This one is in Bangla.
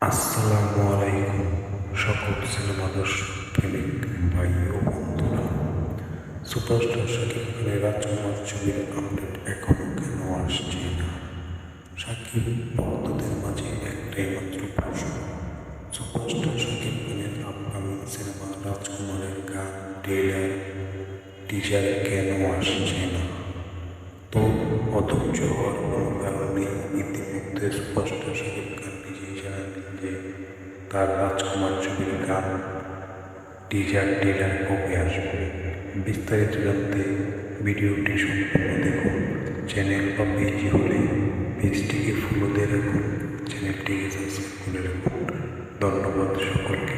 আসসালামু আলাইকুম সকল সিনেমা দর্শক প্রেমিক ভাই ও বন্ধুরা। সুপারস্টার শাকিব খানের রাজকুমার ছবির আপডেট এখনও কেন আসছে না? শাকিব ভক্তদের মাঝে একটাই মাত্র প্রশ্ন, সুপারস্টার শাকিব খানের আপকামিং সিনেমা রাজকুমারের গান ট্রেলার টিজার কেন আসছে না? তো অধৈর্য হওয়ার কোনো তার রাজকুমার ছবির গান টিজার টিজার কবে আসবে। বিস্তারিত জানতে ভিডিওটি সম্পূর্ণ দেখুন। চ্যানেল বা পেজি হলে পেজটিকে ফলো দিয়ে রাখুন। চ্যানেলটিকে সাবস্ক্রাইব করে রাখুন। ধন্যবাদ সকলকে।